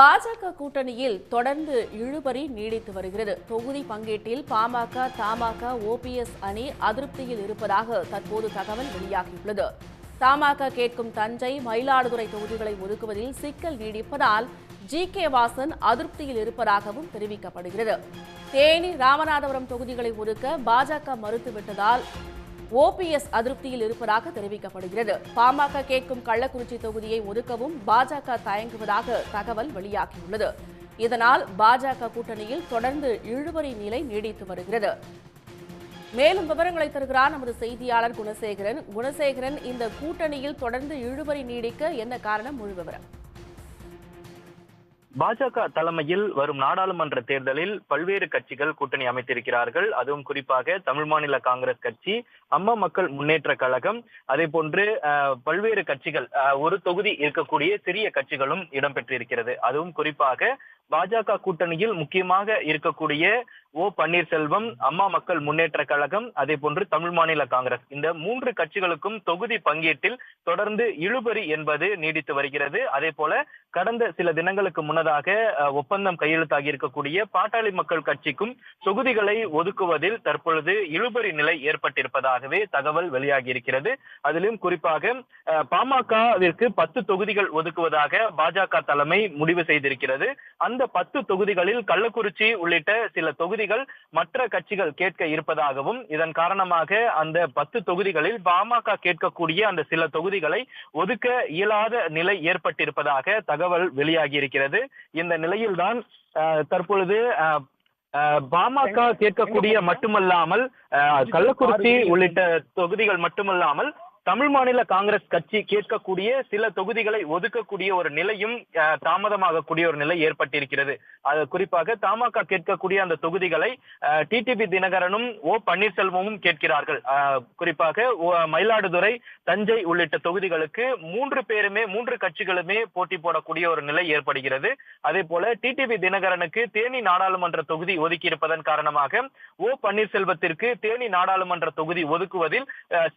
பாஜக கூட்டணியில் தொடர்ந்து இழுபறி நீடித்து வருகிறது. தொகுதி பங்கீட்டில் பாமக தமாக ஓபிஎஸ் அணி அதிருப்தியில் இருப்பதாக தற்போது தகவல் வெளியாகியுள்ளது. தமாக கேட்கும் தஞ்சை மயிலாடுதுறை தொகுதிகளை ஒதுக்குவதில் சிக்கல் நீடிப்பதால் ஜி கே வாசன் அதிருப்தியில் இருப்பதாகவும் தெரிவிக்கப்படுகிறது. தேனி ராமநாதபுரம் தொகுதிகளை ஒதுக்க பாஜக மறுத்துவிட்டதால் ஓபிஎஸ் அதிருப்தியில் இருப்பதாக தெரிவிக்கப்படுகிறது. பாமக கேட்கும் கள்ளக்குறிச்சி தொகுதியை ஒதுக்கவும் பாஜக தயங்குவதாக தகவல் வெளியாகியுள்ளது. இதனால் பாஜக கூட்டணியில் தொடர்ந்து இழுபறி நிலை நீடித்து வருகிறது. மேலும் விவரங்களை தருகிறார் நமது செய்தியாளர் குணசேகரன். குணசேகரன் இந்த கூட்டணியில் தொடர்ந்து இழுபறி நீடிக்க என்ன காரணம்? முழு விவரம். பாஜக தலைமையில் வரும் நாடாளுமன்ற தேர்தலில் பல்வேறு கட்சிகள் கூட்டணி அமைத்திருக்கிறார்கள். அதுவும் குறிப்பாக தமிழ் மாநில காங்கிரஸ் கட்சி அம்மா மக்கள் முன்னேற்ற கழகம் அதே போன்று பல்வேறு கட்சிகள் ஒரு தொகுதி இருக்கக்கூடிய சிறிய கட்சிகளும் இடம்பெற்றிருக்கிறது. அதுவும் குறிப்பாக பாஜக கூட்டணியில் முக்கியமாக இருக்கக்கூடிய ஓ பன்னீர்செல்வம் அம்மா மக்கள் முன்னேற்ற கழகம் அதே போன்று தமிழ் மாநில காங்கிரஸ். இந்த மூன்று கட்சிகளுக்கும் தொகுதி பங்கீட்டில் தொடர்ந்து இழுபறி என்பது நீடித்து வருகிறது. அதே போல கடந்த சில தினங்களுக்கு முன்னதாக ஒப்பந்தம் கையெழுத்தாகி இருக்கக்கூடிய பாட்டாளி மக்கள் கட்சிக்கும் தொகுதிகளை ஒதுக்குவதில் தற்பொழுது இழுபறி நிலை ஏற்பட்டிருப்பதாகவே தகவல் வெளியாகி இருக்கிறது. அதிலும் குறிப்பாக பாமகவிற்கு பத்து தொகுதிகள் ஒதுக்குவதாக பாஜக தலைமை முடிவு செய்திருக்கிறது. அந்த பத்து தொகுதிகளில் கள்ளக்குறிச்சி உள்ளிட்ட சில தொகுதிகள் மற்ற கட்சிகள் கேட்க இருப்பதாகவும் இதன் காரணமாக அந்த பத்து தொகுதிகளில் பாமக கேட்கக்கூடிய அந்த சில தொகுதிகளை ஒதுக்க இயலாத நிலை ஏற்பட்டிருப்பதாக தகவல் வெளியாகி இருக்கிறது இந்த நிலையில்தான் தற்பொழுது பாமக கேட்கக்கூடிய மட்டுமல்லாமல் கள்ளக்குறிச்சி உள்ளிட்ட தொகுதிகள் மட்டுமல்லாமல் தமிழ் மாநில காங்கிரஸ் கட்சி கேட்கக்கூடிய சில தொகுதிகளை ஒதுக்கக்கூடிய ஒரு நிலையும் தாமதமாகக்கூடிய ஒரு நிலை ஏற்பட்டிருக்கிறது. அது குறிப்பாக தமாக கேட்கக்கூடிய அந்த தொகுதிகளை டிடிபி தினகரனும் ஓ பன்னீர்செல்வமும் கேட்கிறார்கள். குறிப்பாக மயிலாடுதுறை தஞ்சை உள்ளிட்ட தொகுதிகளுக்கு மூன்று பேருமே மூன்று கட்சிகளுமே போட்டி போடக்கூடிய ஒரு நிலை ஏற்படுகிறது. அதே போல டிடிபி தினகரனுக்கு தேனி நாடாளுமன்ற தொகுதி ஒதுக்கி இருப்பதன் காரணமாக ஓ பன்னீர்செல்வத்திற்கு தேனி நாடாளுமன்ற தொகுதி ஒதுக்குவதில்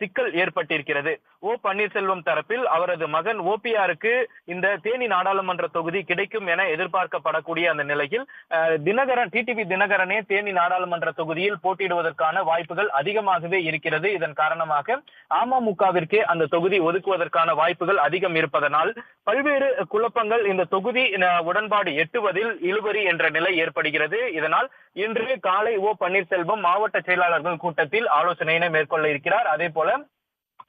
சிக்கல் ஏற்பட்டிருக்கிறது. இருக்கிறது. ஓ பன்னீர்செல்வம் தரப்பில் அவரது மகன் ஓபிஆருக்கு இந்த தேனி நாடாளுமன்ற தொகுதி கிடைக்கும் என எதிர்பார்க்கப்படக்கூடிய அந்த நிலையில் தினகரன் டிடிவி தினகரனே தேனி நாடாளுமன்ற தொகுதியில் போட்டியிடுவதற்கான வாய்ப்புகள் அதிகமாகவே இருக்கிறது. இதன் காரணமாக அமமுகவிற்கே அந்த தொகுதி ஒதுக்குவதற்கான வாய்ப்புகள் அதிகம் இருப்பதனால் பல்வேறு குழப்பங்கள் இந்த தொகுதி உடன்பாடு எட்டுவதில் இழுபறி என்ற நிலை ஏற்படுகிறது. இதனால் இன்று காலை ஓ பன்னீர்செல்வம் மாவட்ட செயலாளர்கள் கூட்டத்தில் ஆலோசனையினை மேற்கொள்ள இருக்கிறார். அதே போல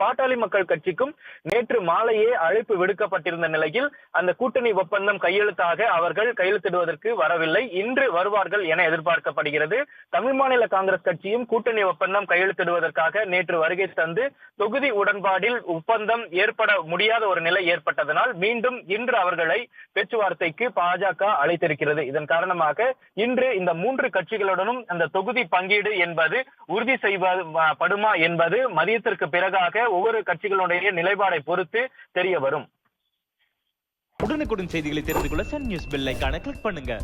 பாட்டாளி மக்கள் கட்சிக்கும் நேற்று மாலையே அழைப்பு விடுக்கப்பட்டிருந்த நிலையில் அந்த கூட்டணி ஒப்பந்தம் கையெழுத்தாக அவர்கள் கையெழுத்திடுவதற்கு வரவில்லை. இன்று வருவார்கள் என எதிர்பார்க்கப்படுகிறது. தமிழ் மாநில காங்கிரஸ் கட்சியும் கூட்டணி ஒப்பந்தம் கையெழுத்திடுவதற்காக நேற்று வருகை தந்து தொகுதி உடன்பாடில் ஒப்பந்தம் ஏற்பட முடியாத ஒரு நிலை ஏற்பட்டதனால் மீண்டும் இன்று அவர்களை பேச்சுவார்த்தைக்கு பாஜக அழைத்திருக்கிறது. இதன் காரணமாக இன்று இந்த மூன்று கட்சிகளுடனும் அந்த தொகுதி பங்கீடு என்பது உறுதி செய்வப்படுமா என்பது மதியத்திற்கு பிறகாக ஒவ்வொரு கட்சிகளுடைய நிலைப்பாடை பொறுத்து தெரிய வரும். உடனுக்குடன் செய்திகளை தெரிந்து கொள்ள சன் நியூஸ் பெல் கிளிக் பண்ணுங்க.